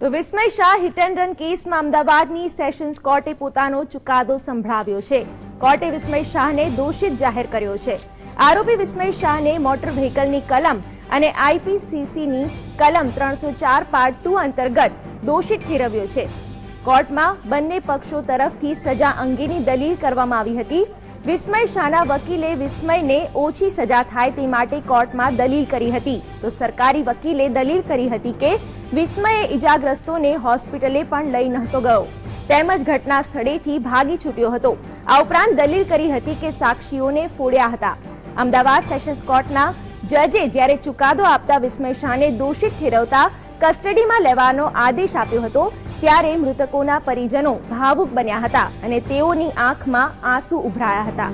તો Vismay Shah hit and run કેસમાં અમદાવાદની સેશન્સ કોર્ટે પોતાનો ચુકાદો સંભળાવ્યો છે. કોર્ટે વિસ્મય શાહને દોષિત જાહેર કર્યો છે. આરોપી વિસ્મય શાહને મોટર વ્હીકલની કલમ અને આઈપીસીસીની કલમ ત્રણસો ચાર પાર્ટ ટુ અંતર્ગત દોષિત ઠેરવ્યો છે. કોર્ટમાં બંને પક્ષો તરફથી સજા અંગેની દલીલ કરવામાં આવી હતી. વિસ્મય શાહના વકીલે વિસ્મયને ઓછી સજા થાય તે માટે કોર્ટમાં દલીલ કરી હતી. તો સરકારી વકીલે દલીલ કરી હતી કે, વિસ્મયે ઈજાગ્રસ્તોને હોસ્પિટલે પણ લઈ નહોતો ગયો. તેમજ ઘટના સ્થળેથી ભાગી છૂટ્યો હતો. આ ઉપરાંત દલીલ કરી હતી કે સાક્ષીઓને ફોડ્યા હતા. અમદાવાદ સેશન્સ કોર્ટના જજે જ્યારે ચુકાદો આપતા વિસ્મય શાહને દોષિત ઠેરવતા કસ્ટડીમાં લેવાનો આદેશ આપ્યો હતો ત્યારે મૃતકોના પરિજનો ભાવુક બન્યા હતા અને તેઓની આંખમાં આંસુ ઉભરાયા હતા.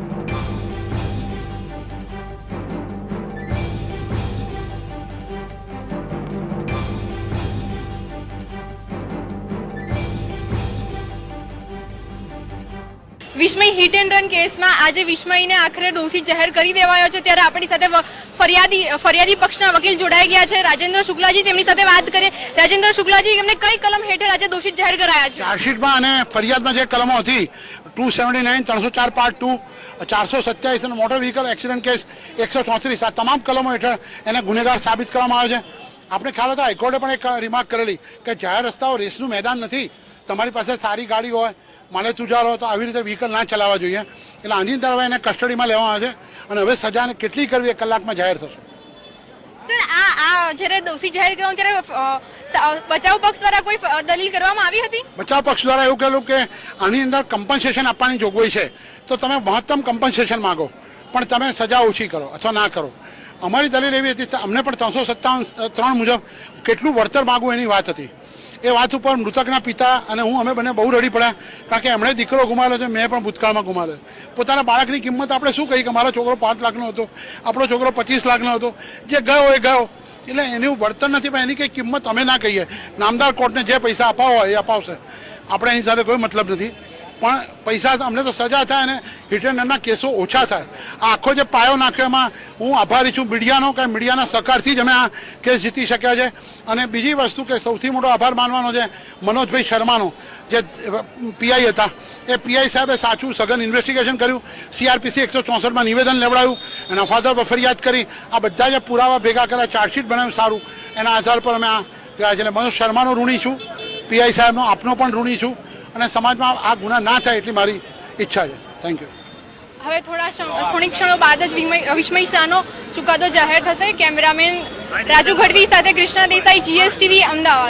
વિસ્મય હિટ એન્ડ રન કેસમાં આજે વિસ્મયને આખરે દોષિત જાહેર કરી દેવાયો છે. ત્યારે આપણી સાથે ફરિયાદી ફરિયાદી પક્ષના વકીલ જોડાઈ ગયા છે. રાજેન્દ્ર શુક્લાજી તેમની સાથે વાત કરીએ. રાજેન્દ્ર શુક્લાજી, એમને કઈ કલમ હેઠળ આજે દોષિત જાહેર કરાયા છે? ચાર્જશીટમાં અને ફરિયાદમાં જે કલમો હતી ટુ સેવન્ટી નાઇન ત્રણસો ચાર પાર્ટ ટુ ચારસો સત્યાવીસ અને મોટર વ્હીકલ એક્સિડન્ટ કેસ એકસો ચોત્રીસ આ તમામ કલમો હેઠળ એને ગુનેગાર સાબિત કરવામાં આવે છે. આપણે ખ્યાલ હતો, હાઈકોર્ટે પણ એક રિમાર્ક કરેલી કે જાહેર રસ્તાઓ રેસનું મેદાન નથી. તમારી પાસે સારી ગાડી હોય મને તુજાર હોય તો આવી રીતે વ્હીકલ ના ચલાવવા જોઈએ. એટલે આની અંદર હવે એને કસ્ટડીમાં લેવામાં આવે છે અને હવે સજાને કેટલી કરવી એ કલાકમાં જાહેર થશે. સર આ આ જ્યારે દોષી જાહેર કર્યો ત્યારે બચાવ પક્ષ દ્વારા કોઈ દલીલ કરવામાં આવી હતી? બચાવ પક્ષ દ્વારા એવું કહેલું કે આની અંદર કમ્પન્સેશન આપવાની જોગવાઈ છે. તો તમે મહત્તમ કમ્પન્સેશન માગો પણ તમે સજા ઓછી કરો અથવા ના કરો. અમારી દલીલ એવી હતી અમને પણ ત્રણસો સત્તાવન ત્રણ મુજબ કેટલું વળતર માગવું એની વાત હતી. એ વાત ઉપર મૃતકના પિતા અને હું, અમે બંને બહુ રડી પડ્યા. કારણ કે એમણે દીકરો ગુમાવેલો છે, મેં પણ ભૂતકાળમાં ગુમાવેલો પોતાના બાળકની કિંમત આપણે શું કહી કે મારો છોકરો પાંચ લાખનો હતો, આપણો છોકરો પચીસ લાખનો હતો. જે ગયો એ ગયો. એટલે એનું વળતર નથી, પણ એની કંઈ કિંમત અમે ના કહીએ. નામદાર કોર્ટને જે પૈસા અપાવવા એ અપાવશે. આપણે એની સાથે કોઈ મતલબ નથી. પણ પૈસા અમને તો સજા થાય અને હિટ કેસો ઓછા થાય. આખો જે પાયો નાખ્યો એમાં હું આભારી છું મીડિયાનો કે મીડિયાના સહકારથી જ અમે આ કેસ જીતી શક્યા છે. અને બીજી વસ્તુ કે સૌથી મોટો આભાર માનવાનો છે મનોજભાઈ શર્માનો, જે પીઆઈ હતા. એ પીઆઈ સાહેબે સાચું સઘન ઇન્વેસ્ટિગેશન કર્યું. સીઆરપીસી એકસો ચોસઠમાં નિવેદન લેવડાયું. એના ફાધર પર ફરિયાદ કરી. આ બધા જે પુરાવા ભેગા કર્યા ચાર્જશીટ બનાવ્યું, સારું. એના આધાર પર અમે આ મનોજ શર્માનો ઋણી છું. પીઆઈ સાહેબનો આપનો પણ ઋણી છું. અને સમાજમાં આ ગુના ના થાય એટલી મારી ઈચ્છા છે. થેન્ક યુ હવે થોડા થોડી ક્ષણો બાદ જ વિસ્મય શાહનો ચુકાદો જાહેર થશે. કેમેરામેન રાજુ ગઢવી સાથે કૃષ્ણા દેસાઈ જીએસટીવી અમદાવાદ.